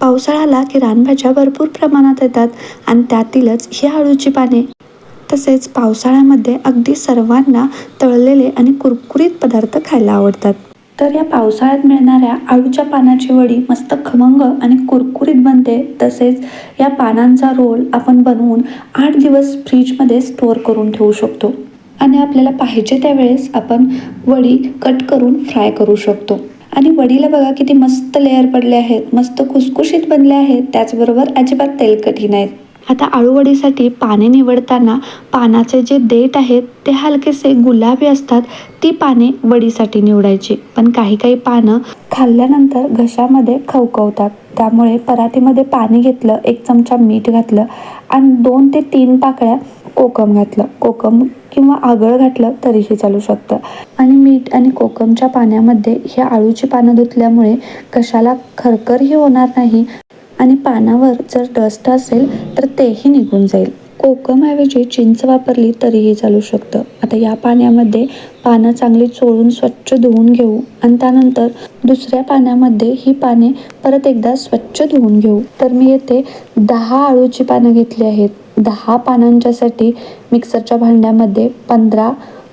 पावसाळा आला की रानभाज्या भरपूर प्रमाणात येतात आणि त्यातीलच ही आळूची पाने. तसेच पावसाळ्यामध्ये अगदी सर्वांना तळलेले आणि कुरकुरीत पदार्थ खायला आवडतात. तर या पावसाळ्यात मिळणाऱ्या आळूच्या पानाची वडी मस्त खमंग आणि कुरकुरीत बनते. तसेच या पानांचा रोल आपण बनवून आठ दिवस फ्रीजमध्ये स्टोअर करून ठेवू शकतो. आणि आपल्याला पाहिजे त्यावेळेस आपण वडी कट करून फ्राय करू शकतो. आणि वडीला बघा किती मस्त लेअर पडले आहेत मस्त खुसखुशीत बनले आहेत त्याचबरोबर अजिबात तेलकटी नाहीत. आता आळूवडीसाठी पाने निवडताना पानाचे जे देठ आहेत ते हलकेसे गुलाबी असतात ती पाने वडीसाठी निवडायची. पण काही काही पानं खाल्ल्यानंतर घशामध्ये खवखवतात. त्यामुळे परातीमध्ये पाणी घेतलं एक चमचा मीठ घातलं आणि दोन ते तीन पाकळ्या कोकम घातलं. कोकम किंवा आगळ घातलं तरीही चालू शकतं. आणि मीठ आणि कोकमच्या पाण्यामध्ये हे आळूची पानं धुतल्यामुळे कशाला खरखरही होणार नाही आणि पानावर जर डस्ट असेल तर तेही निघून जाईल. कोकमऐवजी चिंच वापरली तरीही चालू शकतं. आता या पाण्यामध्ये पानं चांगली चोळून स्वच्छ धुवून घेऊ आणि त्यानंतर दुसऱ्या पाण्यामध्ये ही पाने परत एकदा स्वच्छ धुवून घेऊ. तर मी येथे दहा आळूची पानं घेतली आहेत. दहा पानांच्यासाठी मिक्सरच्या भांड्यामध्ये पंधरा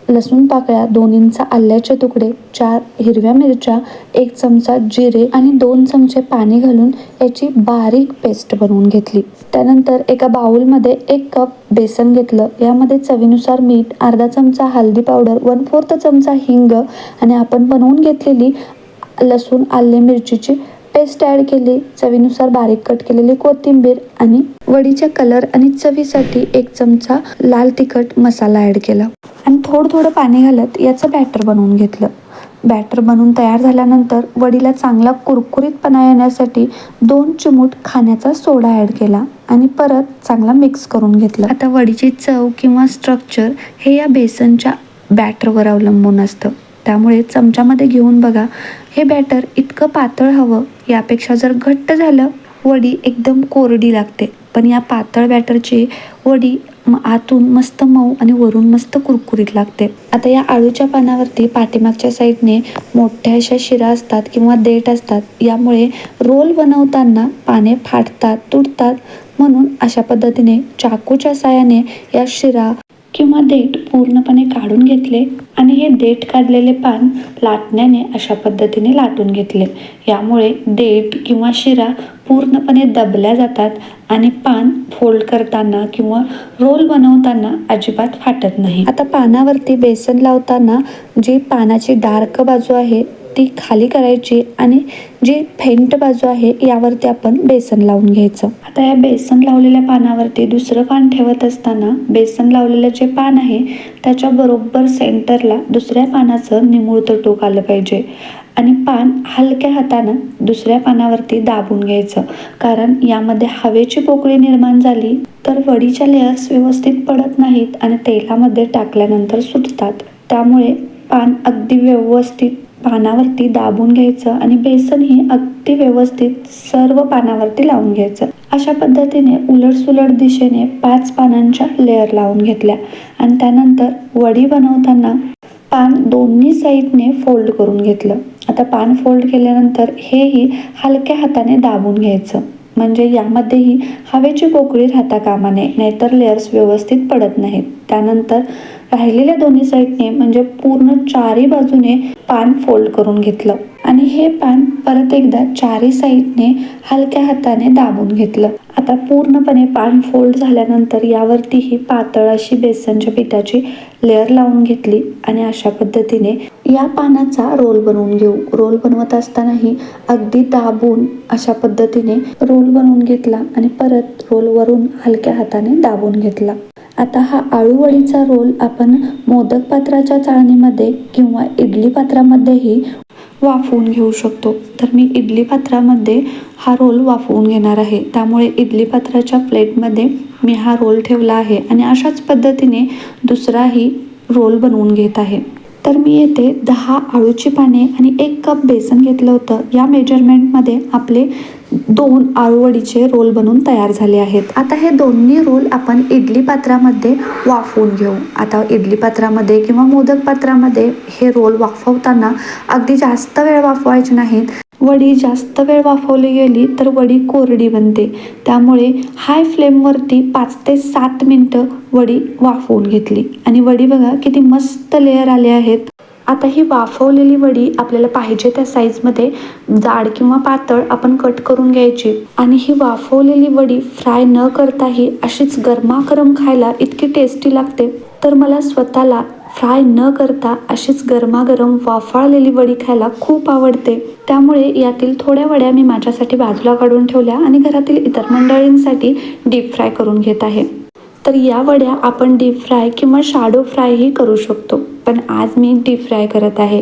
लसूण पाकळ्या दोन इंच आल्याचे तुकडे चार हिरव्या मिरच्या एक चमचा जिरे आणि दोन चमचे पाणी घालून याची बारीक पेस्ट बनवून घेतली. त्यानंतर एका बाउलमध्ये एक कप बेसन घेतलं. यामध्ये चवीनुसार मीठ अर्धा चमचा हल्दी पावडर वन फोर्थ चमचा हिंग आणि आपण बनवून घेतलेली लसूण आले मिरचीची पेस्ट ॲड केली चवीनुसार बारीक कट केलेली कोथिंबीर आणि वडीच्या कलर आणि चवीसाठी एक चमचा लाल तिखट मसाला ॲड केला. आणि थोडं थोडं पाणी घालत याचं बॅटर बनवून घेतलं. बॅटर बनवून तयार झाल्यानंतर वडीला चांगला कुरकुरीतपणा येण्यासाठी दोन चिमूट खाण्याचा सोडा ॲड केला आणि परत चांगला मिक्स करून घेतलं. आता वडीची चव किंवा स्ट्रक्चर हे या बेसनच्या बॅटरवर अवलंबून असतं. त्यामुळे चमच्यामध्ये घेऊन बघा. हे बॅटर इतकं पातळ हवं यापेक्षा जर घट्ट झालं वडी एकदम कोरडी लागते. पण या पातळ बॅटरची वडी म आतून मस्त मऊ आणि वरून मस्त कुरकुरीत लागते. आता या आळूच्या पानावरती पाठीमागच्या साईडने मोठ्या अशा शिरा असतात किंवा देठ असतात यामुळे रोल बनवताना पाने फाटतात तुटतात म्हणून अशा पद्धतीने चाकूच्या साहाय्याने या शिरा किंवा देठ पूर्णपणे काढून घेतले आणि हे देठ काढलेले पान लाटण्याने अशा पद्धतीने लाटून घेतले. यामुळे देठ किंवा शिरा पूर्णपणे दबल्या जातात आणि पान फोल्ड करताना किंवा रोल बनवताना अजिबात फाटत नाही. आता पानावरती बेसन लावताना जी पानाची डार्क बाजू आहे ती खाली करायची आणि जी फेंट बाजू आहे यावरती आपण बेसन लावून घ्यायचं. आता या बेसन लावलेल्या पानावरती दुसरं पान ठेवत असताना बेसन लावलेलं जे पान आहे त्याच्या बरोबर सेंटरला दुसऱ्या पानाचं निमुळतं टोक आलं पाहिजे. आणि पान हलक्या हातानं दुसऱ्या पानावरती दाबून घ्यायचं. कारण यामध्ये हवेची पोकळी निर्माण झाली तर वडीच्या लेयर्स व्यवस्थित पडत नाहीत आणि तेलामध्ये टाकल्यानंतर सुटतात. त्यामुळे पान अगदी व्यवस्थित पानावरती दाबून घ्यायचं आणि बेसन हे अगदी व्यवस्थित सर्व पानावरती लावून घ्यायचं. अशा पद्धतीने उलटसुलट दिशेने पाच पानांच्या लेअर लावून घेतल्या आणि त्यानंतर वडी बनवताना पान दोन्ही साईडने फोल्ड करून घेतलं. आता पान फोल्ड केल्यानंतर हेही हलक्या हाताने दाबून घ्यायचं. म्हणजे यामध्येही हवेची पोकळी राहता कामा नये नाहीतर लेअर्स व्यवस्थित पडत नाहीत. त्यानंतर राहिलेल्या दोन्ही साईडने म्हणजे पूर्ण चारी बाजूने पान फोल्ड करून घेतलं. आणि हे पान परत एकदा चारी साईडने हलक्या हाताने दाबून घेतलं. आता पूर्णपणे पान फोल्ड झाल्यानंतर यावरती ही पातळ अशी बेसनच्या पिठाची लेअर लावून घेतली आणि अशा पद्धतीने या पानाचा रोल बनवून घेऊ. रोल बनवत असतानाही अगदी दाबून अशा पद्धतीने रोल बनवून घेतला आणि परत रोलवरून हलक्या हाताने दाबून घेतला. आता हा आळूवडीचा रोल आपण मोदक पात्राच्या चाळणीमध्ये किंवा इडली पात्रामध्येही वाफवून घेऊ शकतो. तर मी इडली पात्रामध्ये हा रोल वाफवून घेणार आहे. त्यामुळे इडली पात्राच्या प्लेटमध्ये मी हा रोल ठेवला आहे आणि अशाच पद्धतीने दुसराही रोल बनवून घेत आहे. तर मी येथे दहा आळूची पाने आणि एक कप बेसन घेतलं होतं. या मेजरमेंटमध्ये आपले दोन आळूवडीचे रोल बनवून तयार झाले आहेत. आता हे दोन्ही रोल आपण इडली पात्रामध्ये वाफवून घेऊ. आता इडली पात्रामध्ये किंवा मोदक पात्रामध्ये हे रोल वाफवताना अगदी जास्त वेळ वाफवायचे नाहीत. वडी जास्त वेळ वाफवली गेली तर वडी कोरडी बनते. त्यामुळे हाय फ्लेमवरती पाच ते सात मिनटं वडी वाफवून घेतली. आणि वडी बघा किती मस्त लेअर आले आहेत. आता ही वाफवलेली वडी आपल्याला पाहिजे त्या साईजमध्ये जाड किंवा पातळ आपण कट करून घ्यायची. आणि ही वाफवलेली वडी फ्राय न करताही अशीच गरमागरम खायला इतकी टेस्टी लागते. तर मला स्वतःला फ्राय न करता अशीच गरमागरम वाफाळलेली वडी खायला खूप आवडते. त्यामुळे यातील थोड्या वड्या मी माझ्यासाठी बाजूला काढून ठेवल्या आणि घरातील इतर मंडळींसाठी डीप फ्राय करून घेत आहे. तर या वड्या आपण डीप फ्राय किंवा शाडो फ्रायही करू शकतो. पण आज मी डीप फ्राय करत आहे.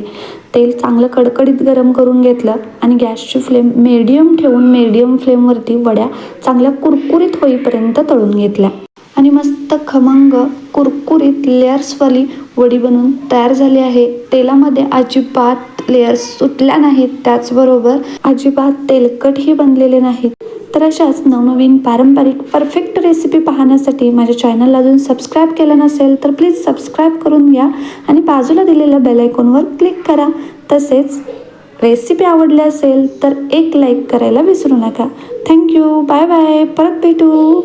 तेल चांगलं कडकडीत गरम करून घेतलं आणि गॅसची फ्लेम मीडियम ठेवून मीडियम फ्लेमवरती वड्या चांगल्या कुरकुरीत होईपर्यंत तळून घेतल्या. आणि मस्त खमंग कुरकुरीत लेअर्सवाली वडी बनवून तयार झाली आहे. तेलामध्ये अजिबात लेअर्स सुटल्या नाहीत. त्याचबरोबर अजिबात तेलकटही बनलेले नाहीत. तर अशाच नवनवीन पारंपरिक परफेक्ट रेसिपी पाहण्यासाठी माझ्या चॅनलला अजून सबस्क्राईब केलं नसेल तर प्लीज सबस्क्राईब करून घ्या आणि बाजूला दिलेल्या बेलायकॉनवर क्लिक करा. तसेच रेसिपी आवडली असेल तर एक लाईक करायला विसरू नका. थँक्यू बाय बाय परत भेटू.